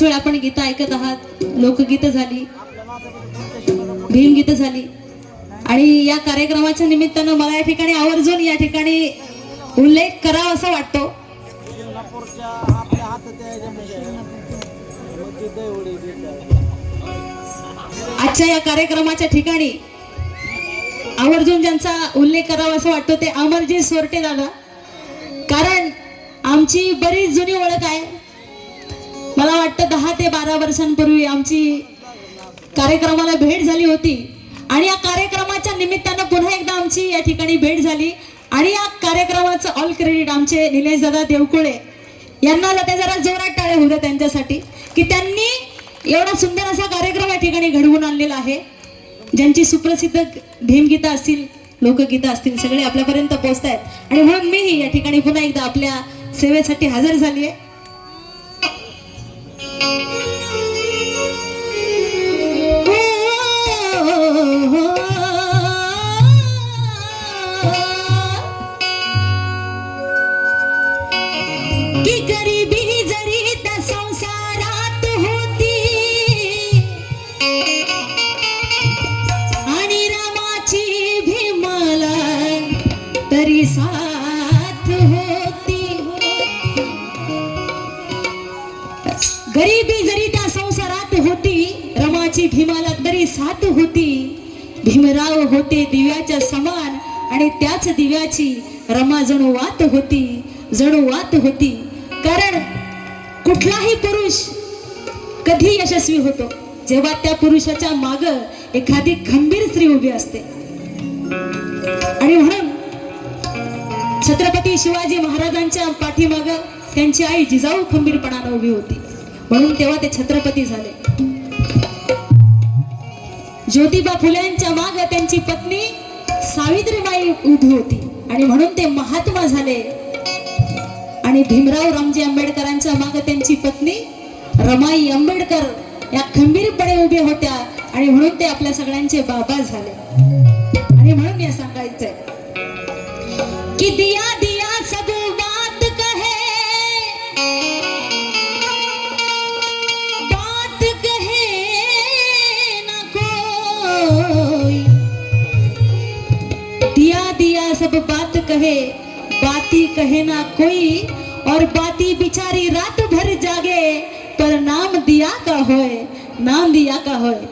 बराच वेळ आपण गीतं ऐकत आहात. लोकगीतं झाली भीमगीतं झाली. आणि या कार्यक्रमाच्या निमित्तानं मला या ठिकाणी आवर्जून या ठिकाणी उल्लेख करावा असा वाटतो. आजच्या या कार्यक्रमाच्या ठिकाणी आवर्जून ज्यांचा उल्लेख करावा असं वाटतो ते अमरजी सोरटे दादा. कारण आमची बरीच जुनी ओळख आहे. मला वाटतं दहा ते बारा वर्षांपूर्वी आमची कार्यक्रमाला भेट झाली होती. आणि या कार्यक्रमाच्या निमित्तानं पुन्हा एकदा आमची या ठिकाणी भेट झाली. आणि या कार्यक्रमाचं ऑल क्रेडिट आमचे निलेश दादा देवकुळे यांना लते जरा जोरात टाळे होते त्यांच्यासाठी की त्यांनी एवढा सुंदर असा कार्यक्रम या ठिकाणी घडवून आणलेला आहे. ज्यांची सुप्रसिद्ध भीमगीतं असतील लोकगीतं असतील सगळे आपल्यापर्यंत पोहोचत आहेत आणि म्हणून मीही या ठिकाणी पुन्हा एकदा आपल्या सेवेसाठी हजर झाली आहे गरीबी जरी त्या संसारात होती रमाची भीमाला तरी साथ होती. भीमराव होते दिव्याच्या समान आणि त्याच दिव्याची रमा जणू वात होती जणू वात होती. कारण कुठलाही पुरुष कधी यशस्वी होतो. जेव्हा त्या पुरुषाच्या माग एखादी खंबीर स्त्री उभी असते. आणि म्हणून छत्रपती शिवाजी महाराजांच्या पाठीमाग त्यांची आई जिजाऊ खंबीरपणानं उभी होती. म्हणून तेव्हा ते छत्रपती झाले. ज्योतिबा फुलेंच्या माग त्यांची पत्नी सावित्रीबाई उभी होती. आणि म्हणून ते महात्मा झाले. आणि भीमराव रामजी आंबेडकरांच्या माग त्यांची पत्नी रमाई आंबेडकर या खंबीरपणे उभ्या होत्या. आणि म्हणून ते आपल्या सगळ्यांचे बाबा झाले. आणि म्हणून या सांगायचंय कि दिया बात बाती कहे ना कोई और बाती बिचारी रात भर जागे पर नाम दिया का होए नाम दिया का होए।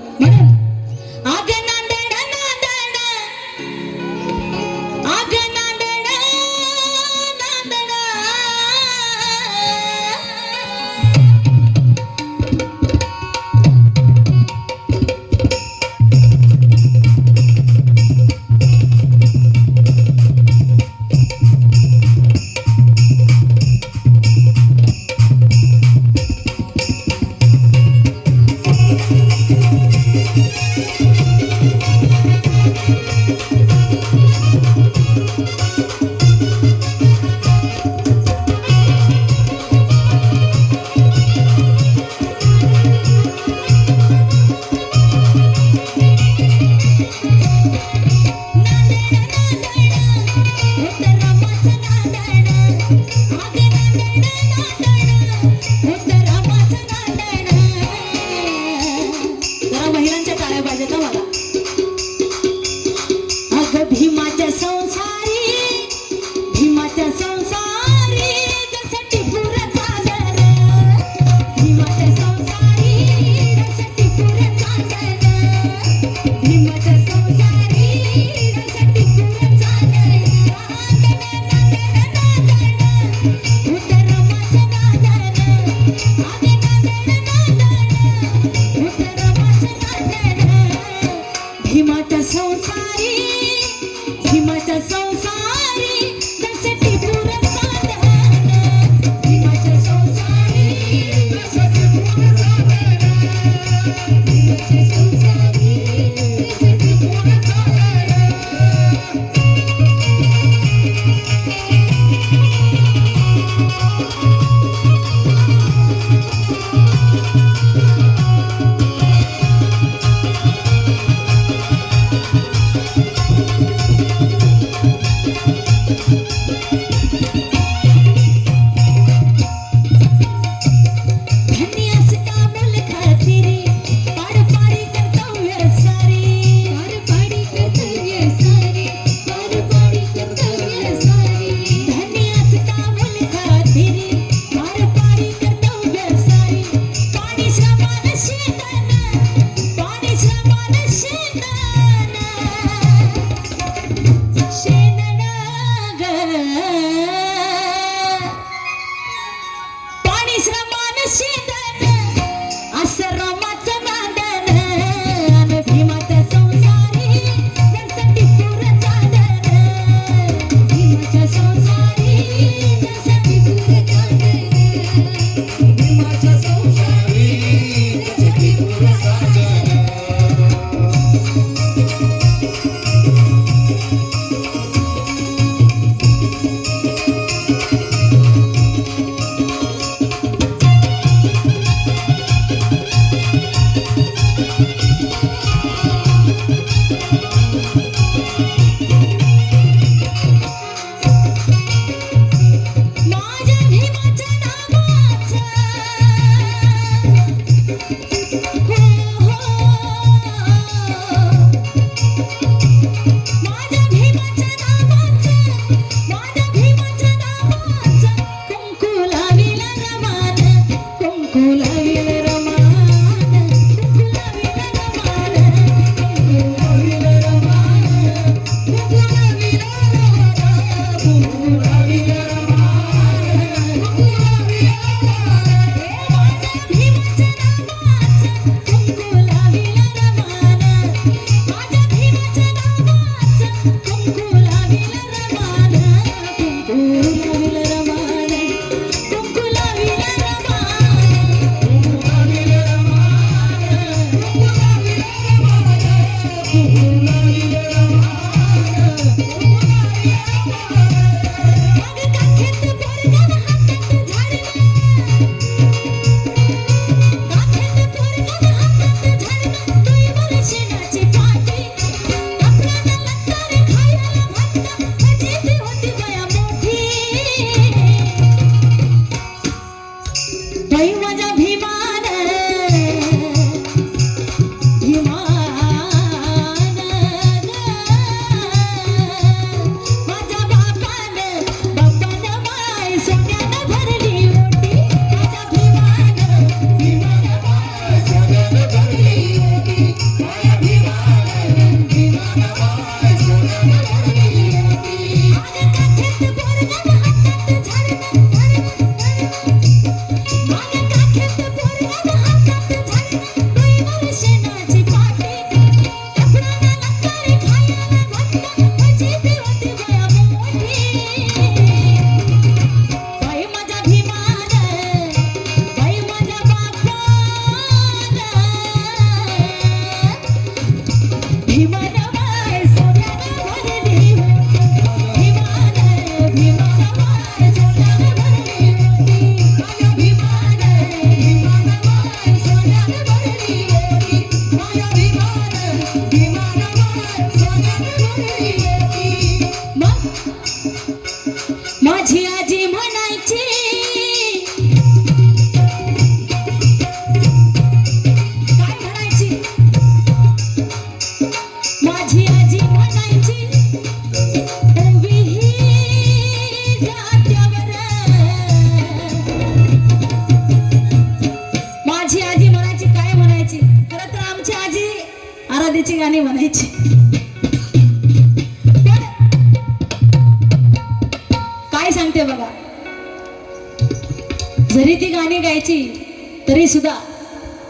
सांगते बघा. जरी ती गाणी गायची तरी सुद्धा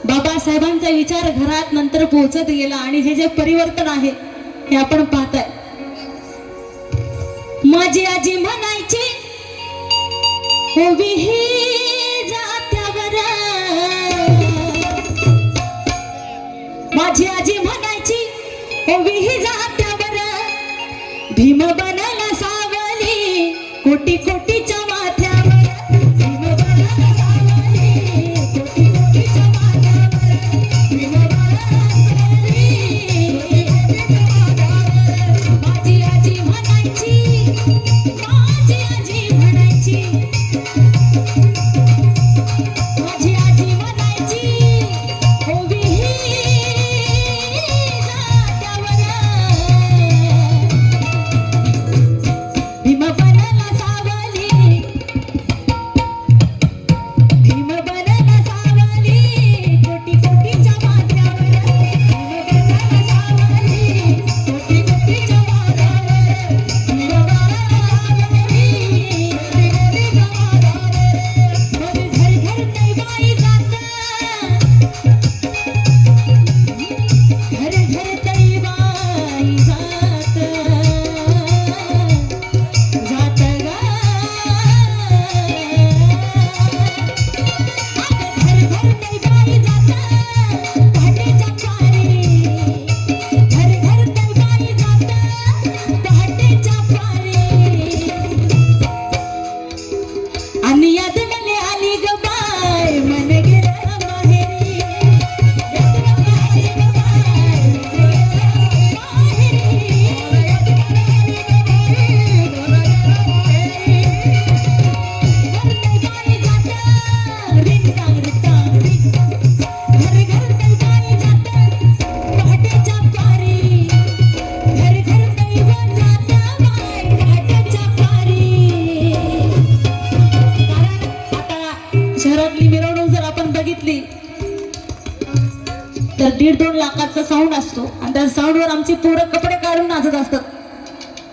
बाबासाहेबांचा विचार घरात नंतर पोहोचत गेला आणि हे जे परिवर्तन आहे हे आपण पाहताय. माझी आजी म्हणायची माझी आजी म्हणायची भीम কোটি কোটি दीड दोन लाखाचा साऊंड असतो. आणि त्या साऊंडवर आमचे पोरं कपडे काढून नाचत असतात.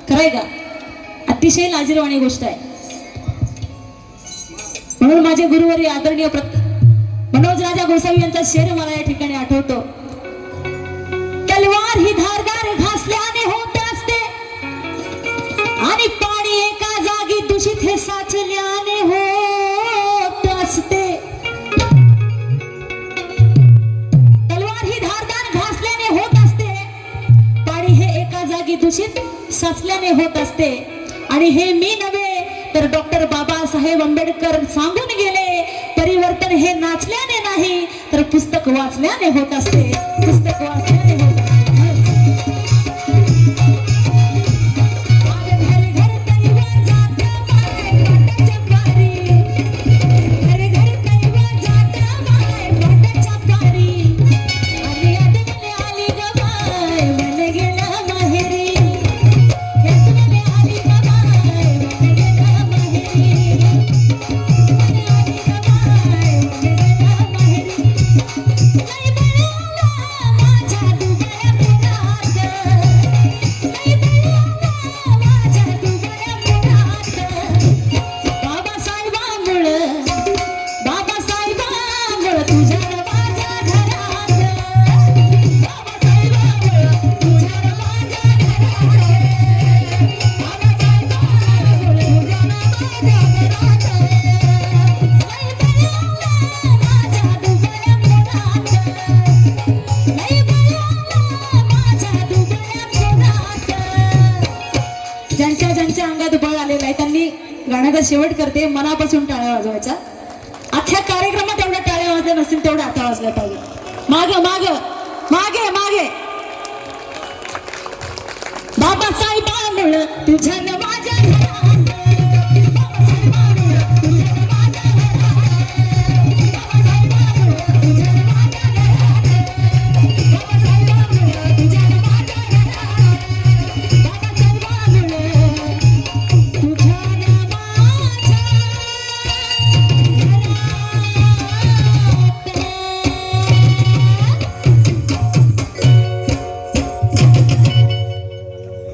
खरंय का? अतिशय लाजीरवाणी गोष्ट आहे. म्हणून माझे गुरुवारी आदरणीय मनोज राजा गोसावी यांचा शेर मला या ठिकाणी आठवतो. तलवार ही धारदार घासल्याने साचल्याने होत असते. आणि हे मी नव्हे तर डॉक्टर बाबासाहेब आंबेडकर सांगून गेले परिवर्तन हे नाचल्याने नाही तर पुस्तक वाचल्याने होत असते. पुस्तक वाचल्याने होत शेवट करते मनापासून टाळ्या वाजवायचा. अख्ख्या कार्यक्रमात एवढ्या टाळ्या वाजल्या नसतील तेवढ्या आता वाजल्या पाहिजे. माग माग मागे मागे. बाबासाहेब तुझ्या माझ्या